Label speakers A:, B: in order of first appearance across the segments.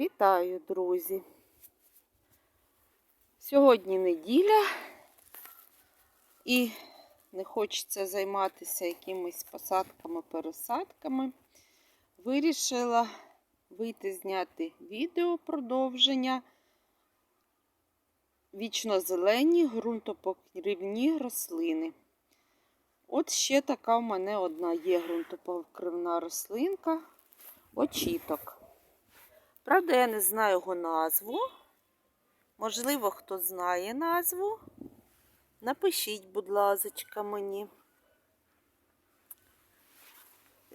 A: Вітаю, друзі! Сьогодні неділя і не хочеться займатися якимись посадками, пересадками. Вирішила вийти зняти відео продовження вічно-зелені ґрунтопокривні рослини. От ще така в мене одна є ґрунтопокривна рослинка очіток. Правда, я не знаю його назву. Можливо, хто знає назву. Напишіть, будь ласка, мені.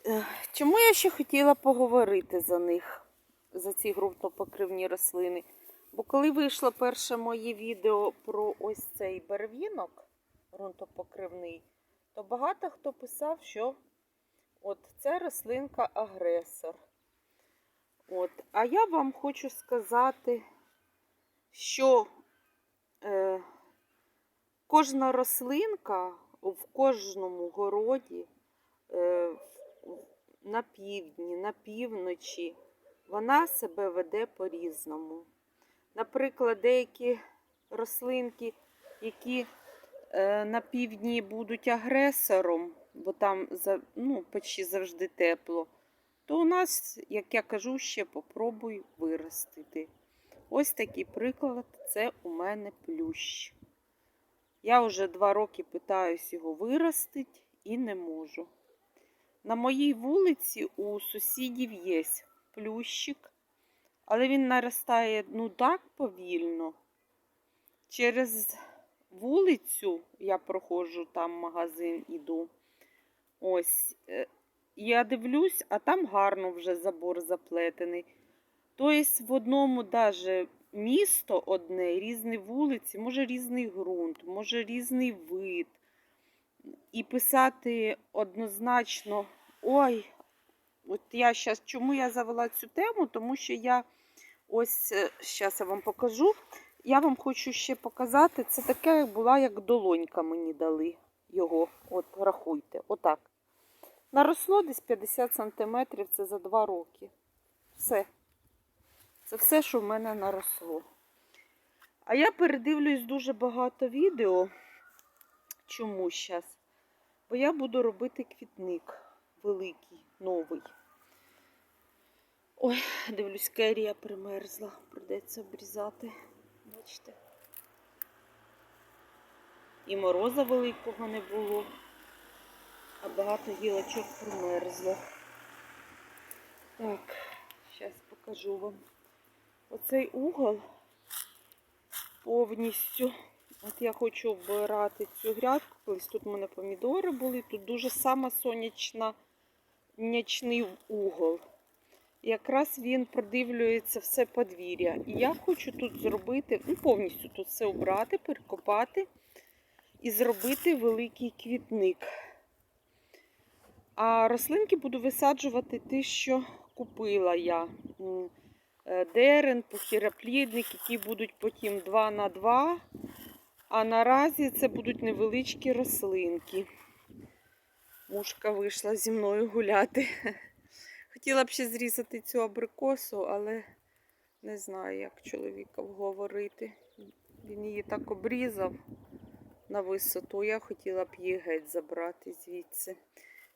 A: Е, Чому я ще хотіла поговорити за них, за ці ґрунтопокривні рослини? Бо коли вийшло перше моє відео про ось цей барвінок ґрунтопокривний, то багато хто писав, що от ця рослинка агресор. От. А я вам хочу сказати, що е, кожна рослинка в кожному городі е, на півдні, на півночі, вона себе веде по-різному. Наприклад, деякі рослинки, які е, на півдні будуть агресором, бо там ну, почти завжди тепло то у нас, як я кажу, ще попробуй виростити. Ось такий приклад це у мене плющ. Я вже два роки питаюсь його виростити і не можу. На моїй вулиці у сусідів є плющик, але він наростає ну так повільно. Через вулицю я проходжу, там магазин іду. Ось е, я дивлюсь, а там гарно вже забор заплетений. Тобто в одному даже місто одне, різні вулиці, може різний ґрунт, може різний вид. І писати однозначно, ой, от я зараз, чому я завела цю тему? Тому що я ось, зараз я вам покажу. Я вам хочу ще показати, це таке була, як долонька мені дали його. От, рахуйте, отак. Наросло десь 50 см це за 2 роки. Все. Це все, що в мене наросло. А я передивлюсь дуже багато відео. Чому зараз? Бо я буду робити квітник великий, новий. Ой, дивлюсь, керія примерзла. Придеться обрізати. Бачите? І мороза великого не було а багато гілочок примерзло. Так, зараз покажу вам. Оцей угол повністю. От я хочу обирати цю грядку. Колись тут у мене помідори були. Тут дуже сама сонячна нячний угол. Якраз він продивлюється все подвір'я. І я хочу тут зробити, ну, повністю тут все обрати, перекопати і зробити великий квітник. А рослинки буду висаджувати ті, що купила я. Е, дерен, похіроплідник, які будуть потім 2 на 2. А наразі це будуть невеличкі рослинки. Мушка вийшла зі мною гуляти. Хотіла б ще зрізати цю абрикосу, але не знаю, як чоловіка вговорити. Він її так обрізав на висоту. Я хотіла б її геть забрати звідси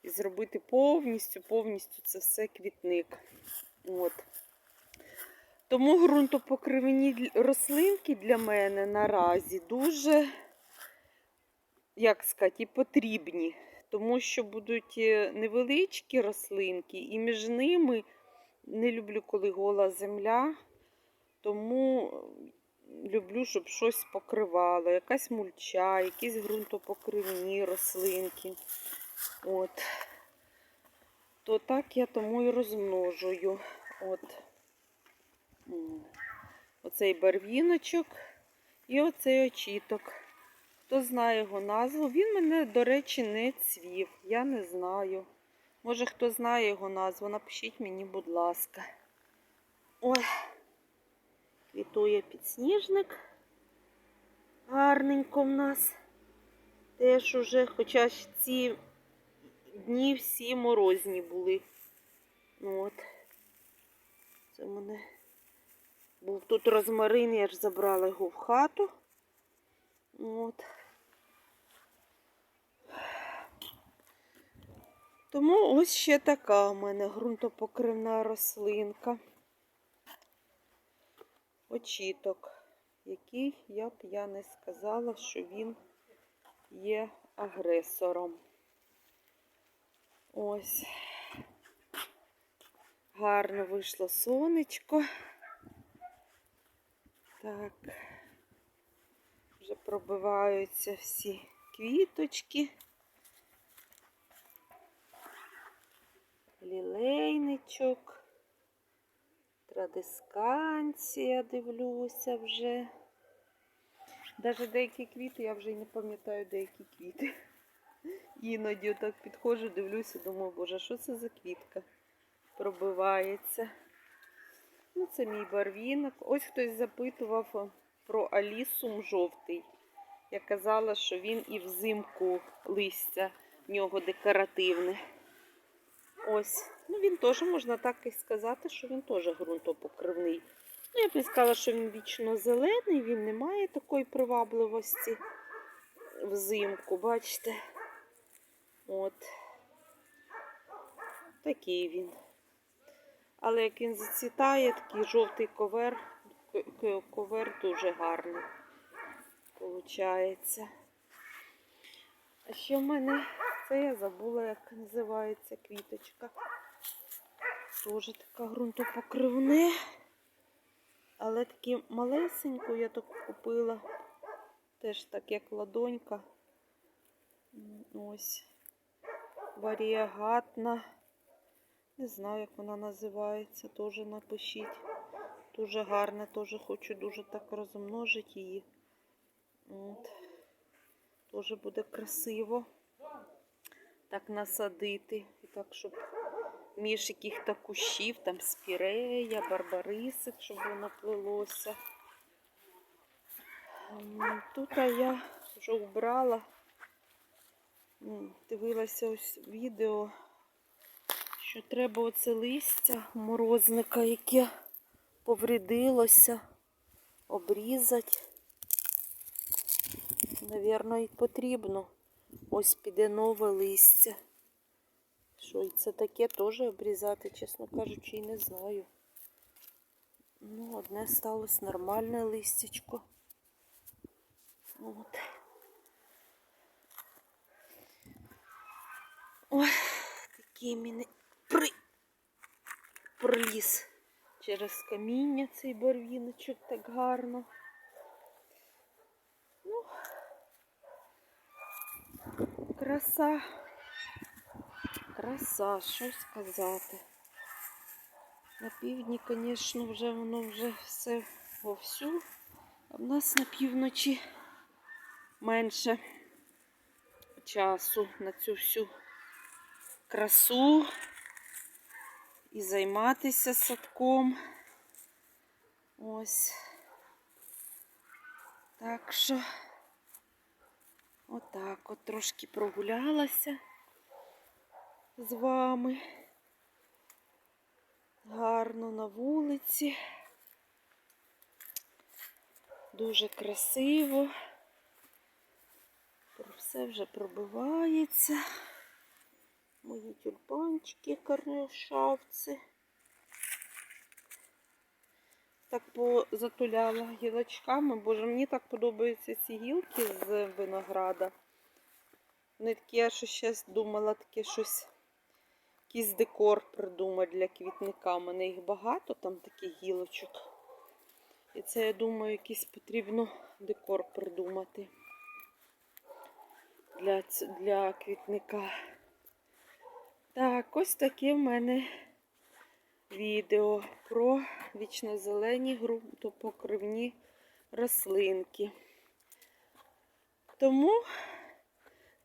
A: і зробити повністю, повністю це все квітник. От. Тому ґрунтопокривні рослинки для мене наразі дуже, як сказати, потрібні. Тому що будуть е, невеличкі рослинки, і між ними не люблю, коли гола земля, тому люблю, щоб щось покривало, якась мульча, якісь ґрунтопокривні рослинки. От. То так я тому і розмножую. От. Оцей барвіночок і оцей очіток. Хто знає його назву, він мене, до речі, не цвів. Я не знаю. Може, хто знає його назву, напишіть мені, будь ласка. Ой, квітує підсніжник. Гарненько в нас. Теж уже, хоча ж ці дні всі морозні були. Ну от. Це в мене був тут розмарин, я ж забрала його в хату. От. Тому ось ще така у мене ґрунтопокривна рослинка. Очіток, який я б я не сказала, що він є агресором. Ось. Гарно вийшло сонечко. Так. Вже пробиваються всі квіточки. Лілейничок. Традисканція, дивлюся вже. Навіть деякі квіти, я вже й не пам'ятаю деякі квіти. Іноді так підходжу, дивлюся, думаю, боже, що це за квітка? Пробивається. Ну, це мій барвінок. Ось хтось запитував про алісум жовтий. Я казала, що він і взимку листя в нього декоративне. Ось. Ну, він теж можна так і сказати, що він теж ґрунтопокривний. Ну, я б не сказала, що він вічно зелений, він не має такої привабливості взимку, бачите? От. Такий він. Але як він зацвітає, такий жовтий ковер, ковер дуже гарний. Получається. А ще в мене це я забула, як називається квіточка. Теж така ґрунтопокривне. Але такі малесеньку я таку купила. Теж так як ладонька. Ось. Варіагатна. Не знаю, як вона називається, теж напишіть. Дуже гарна, теж хочу дуже так розмножити її. От. Теж буде красиво. Так насадити. І так, щоб між яких-то кущів, там спірея, барбарисик, щоб воно плелося. Тут я вже убрала. М, Дивилася ось відео, що треба оце листя морозника, яке повредилося, обрізати. Навірно, і потрібно. Ось піде нове листя. Що і це таке теж обрізати, чесно кажучи, і не знаю. Ну, одне сталося нормальне листячко. От. Ой, такий мене при... проліз через каміння цей барвіночок так гарно. Ну, краса. Краса, що сказати. На півдні, звісно, вже воно вже все вовсю. А в нас на півночі менше часу на цю всю красу і займатися садком. Ось. Так що отак от трошки прогулялася з вами. Гарно на вулиці. Дуже красиво. Все вже пробивається. Мої тюльпанчики карнешавці. Так позатуляла гілочками. Боже, мені так подобаються ці гілки з винограда. Вони такі, я ще думала, таке щось, якийсь декор придумати для квітника. У мене їх багато, там таких гілочок. І це, я думаю, якийсь потрібно декор придумати для, для квітника. Так, ось таке в мене відео про вічнозелені ґрунтопокривні рослинки. Тому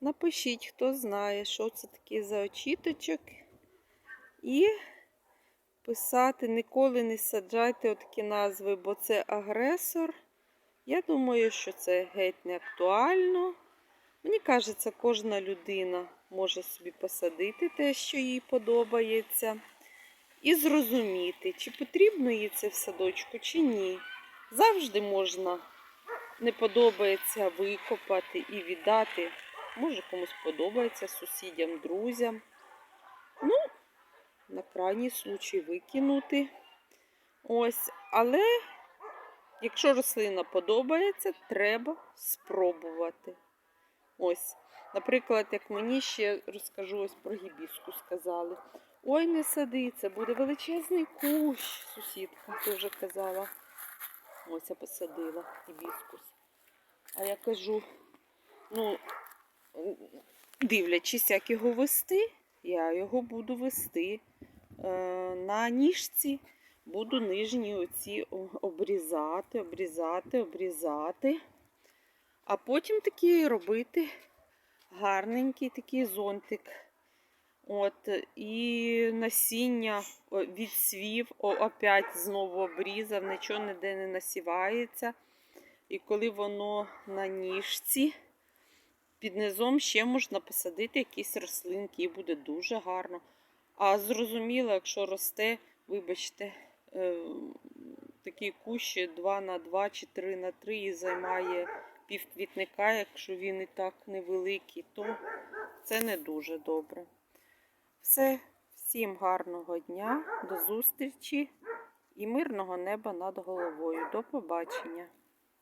A: напишіть, хто знає, що це таке за очіточок. І писати ніколи не саджайте отакі назви, бо це агресор. Я думаю, що це геть не актуально. Мені кажеться, кожна людина може собі посадити те, що їй подобається, і зрозуміти, чи потрібно їй це в садочку, чи ні. Завжди можна не подобається викопати і віддати. Може комусь подобається сусідям, друзям. Ну, на крайній случай викинути. Ось, але якщо рослина подобається, треба спробувати. Ось, наприклад, як мені ще розкажу ось про гібіску сказали. Ой, не сади, це буде величезний кущ, сусідка теж казала. Ось я посадила гібіскус. А я кажу, ну, дивлячись, як його вести, я його буду вести е, на ніжці. Буду нижні оці обрізати, обрізати, обрізати. А потім такий робити гарненький такий зонтик. От, і насіння відсвів, опять знову обрізав, нічого ніде не насівається. І коли воно на ніжці, під низом ще можна посадити якісь рослинки, і буде дуже гарно. А зрозуміло, якщо росте, вибачте, е, такі кущі 2 на 2 чи 3 на 3 і займає півквітника, якщо він і так невеликий, то це не дуже добре. Все, всім гарного дня, до зустрічі і мирного неба над головою. До побачення!